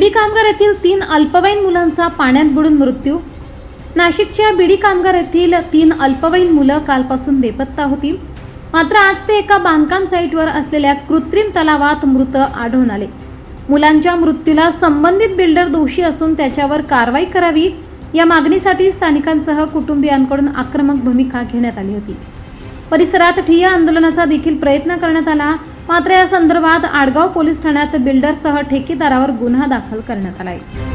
कामगार येथील तीन अल्पवयीन मुलांचा पाण्यात बुडून मृत्यू. नाशिकच्या बिडी कामगार येथील तीन अल्पवयीन मुलं कालपासून बेपत्ता होती. मात्र आज ते एका बांधकाम साईटवर असलेल्या कृत्रिम तलावात मृत आढळून आले. मुलांच्या मृत्यूला संबंधित बिल्डर दोषी असून त्याच्यावर कारवाई करावी या मागणीसाठी स्थानिकांसह कुटुंबियांकडून आक्रमक भूमिका घेण्यात आली होती. परिसरात ठिय्या आंदोलनाचा देखील प्रयत्न करण्यात आला. मात्र या संदर्भात आडगाव पोलीस ठाण्यात बिल्डरसह ठेकेदारावर गुन्हा दाखल करण्यात आला आहे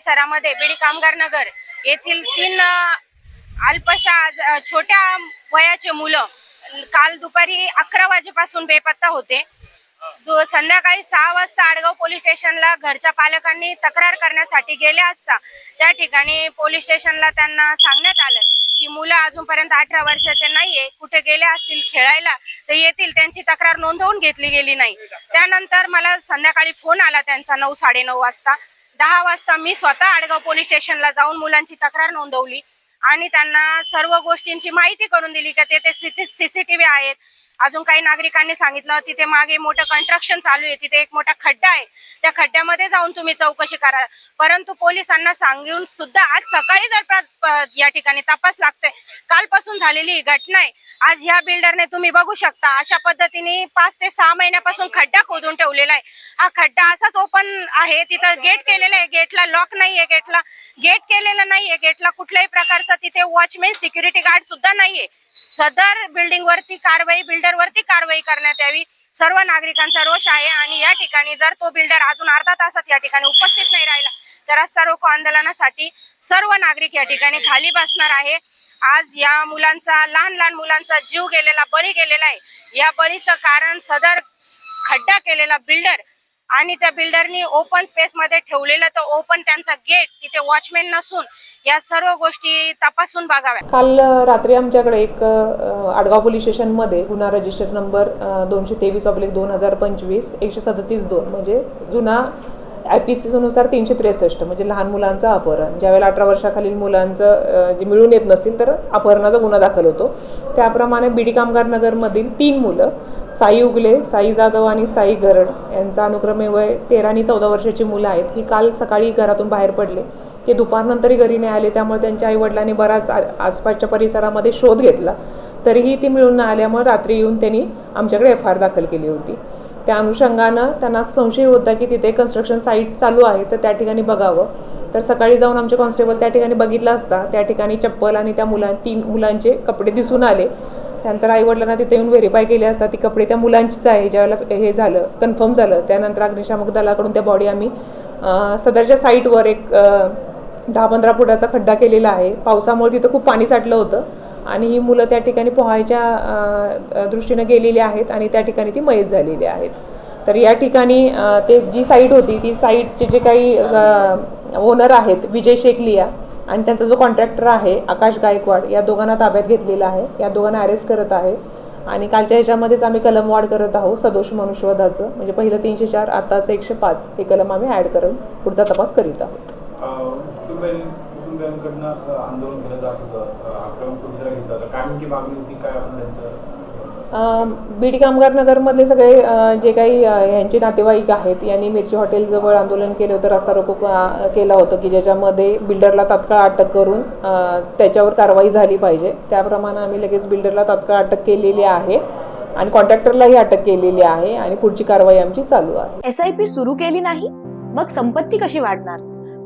परिसरामध्ये बीडी कामगार नगर येथील तीन अल्पशा छोट्या वयाचे मुलं काल दुपारी अकरा वाजेपासून बेपत्ता होते. संध्याकाळी सहा वाजता आडगाव पोलीस स्टेशनला घरच्या पालकांनी तक्रार करण्यासाठी गेले असता त्या ठिकाणी पोलीस स्टेशनला त्यांना सांगण्यात आलं की मुलं अजूनपर्यंत अठरा वर्षाचे नाहीये कुठे गेले असतील खेळायला तर येतील त्यांची तक्रार नोंदवून घेतली गेली नाही. त्यानंतर मला संध्याकाळी फोन आला त्यांचा नऊ साडेनऊ वाजता. दहा वाजता मी स्वतः आडगाव पोलीस स्टेशनला जाऊन मुलांची तक्रार नोंदवली आणि त्यांना सर्व गोष्टींची माहिती करून दिली का तेथे सीसीटीव्ही आहेत अजून काही नागरिकांनी सांगितलं तिथे मागे मोठं कन्स्ट्रक्शन चालू आहे तिथे एक मोठा खड्डा आहे. त्या खड्ड्यामध्ये जाऊन तुम्ही चौकशी करा. परंतु पोलिसांना सांगून सुद्धा आज सकाळी जर या ठिकाणी तपास लागतोय कालपासून झालेली ही घटना आहे. आज ह्या बिल्डरने तुम्ही बघू शकता अशा पद्धतीने पाच ते सहा महिन्यापासून खड्डा खोदून ठेवलेला आहे. हा खड्डा असाच ओपन आहे तिथं गेट केलेलं आहे. गेटला लॉक नाहीये गेटला गेट केलेलं नाहीये गेटला कुठल्याही प्रकारचा तिथे वॉचमॅन सिक्युरिटी गार्ड सुद्धा नाहीये. सदर बिल्डिंग वरती कारवाई बिल्डर वरती कारवाई करण्यात यावी. सर्व नागरिकांचा रोष आहे आणि या ठिकाणी जर तो बिल्डर अजून अर्धा तासात या ठिकाणी उपस्थित नाही राहिला तर रस्ता रोको आंदोलनासाठी सर्व नागरिक या ठिकाणी खाली बसणार आहे. आज या मुलांचा लहान लहान मुलांचा जीव गेलेला बळी गेलेला आहे. या बळीचं कारण सदर खड्डा केलेला बिल्डर आणि त्या बिल्डरनी ओपन स्पेस मध्ये ठेवलेलं तर ओपन त्यांचा गेट तिथे वॉचमॅन नसून या सर्व गोष्टी तपासून बघाव्या. काल रात्री आमच्याकडे एक आडगाव पोलीस स्टेशनमध्ये गुन्हा रजिस्टर नंबर दोनशे तेवीस ऑब्लिक दोन हजार पंचवीस एकशे सदतीस दोन म्हणजे जुना आय पी सी सीनुसार तीनशे त्रेसष्ट म्हणजे लहान मुलांचं अपहरण. ज्यावेळेला अठरा वर्षाखालील मुलांचं जे मिळून येत नसतील तर अपहरणाचा गुन्हा दाखल होतो. त्याप्रमाणे बीडी कामगार नगरमधील तीन मुलं साई उगले साई जाधव आणि साई गरड यांचा अनुक्रमे वय तेरा आणि चौदा वर्षाची मुलं आहेत. ही काल सकाळी घरातून बाहेर पडले. ते दुपारनंतरही घरी नाही आले त्यामुळे त्यांच्या आईवडिलांनी बराच आसपासच्या परिसरामध्ये शोध घेतला. तरीही ती मिळून न आल्यामुळे रात्री येऊन त्यांनी आमच्याकडे एफ आर दाखल केली होती. त्या अनुषंगानं त्यांना संशय होता की तिथे कन्स्ट्रक्शन साईट चालू आहे तर त्या ठिकाणी बघावं. तर सकाळी जाऊन आमचे कॉन्स्टेबल त्या ठिकाणी बघितलं असता. त्या ठिकाणी चप्पल आणि त्या मुलां तीन मुलांचे कपडे दिसून आले. त्यानंतर आईवडिलांना तिथे येऊन व्हेरीफाय केले असता ती कपडे त्या मुलांचीच आहे ज्यावेळेला हे झालं कन्फर्म झालं. त्यानंतर अग्निशामक दलाकडून त्या बॉडी आम्ही सदरच्या साईटवर एक दहा पंधरा फुटाचा खड्डा केलेला आहे. पावसामुळे तिथं खूप पाणी साठलं होतं. आणि ही मुलं त्या ठिकाणी पोहायच्या दृष्टीनं गेलेली आहेत आणि त्या ठिकाणी ती मयत झालेली आहेत. तर या ठिकाणी ते जी साईट होती ती साईटचे जे काही ओनर आहेत विजय शेखलिया आणि त्यांचा जो कॉन्ट्रॅक्टर आहे आकाश गायकवाड या दोघांना ताब्यात घेतलेला आहे. या दोघांना अरेस्ट करत आहे. आणि कालच्या ह्याच्यामध्येच आम्ही कलम वाढ करत आहोत सदोष मनुष्यवधाचं. म्हणजे पहिलं तीनशे चार आताचं एकशे पाच हे कलम आम्ही ॲड करून पुढचा तपास करीत आहोत. कुटुंबियां कुटुंबियांकडनं अ, आंदोलन केलं जात होतं. घेतला होता काय नेमकी मागणी होती काय आपण त्यांचं बीड कामगार नगरमधले सगळे जे काही यांचे नातेवाईक आहेत यांनी मिरची हॉटेलजवळ आंदोलन केलं होतं रस्ता रोको केला होतं की ज्याच्यामध्ये बिल्डरला तात्काळ अटक करून त्याच्यावर कारवाई झाली पाहिजे. त्याप्रमाणे आम्ही लगेच बिल्डरला तात्काळ अटक केलेली आहे आणि कॉन्ट्रॅक्टरलाही अटक केलेली आहे आणि पुढची कारवाई आमची चालू आहे. एस आय पी सुरू केली नाही मग संपत्ती कशी वाढणार?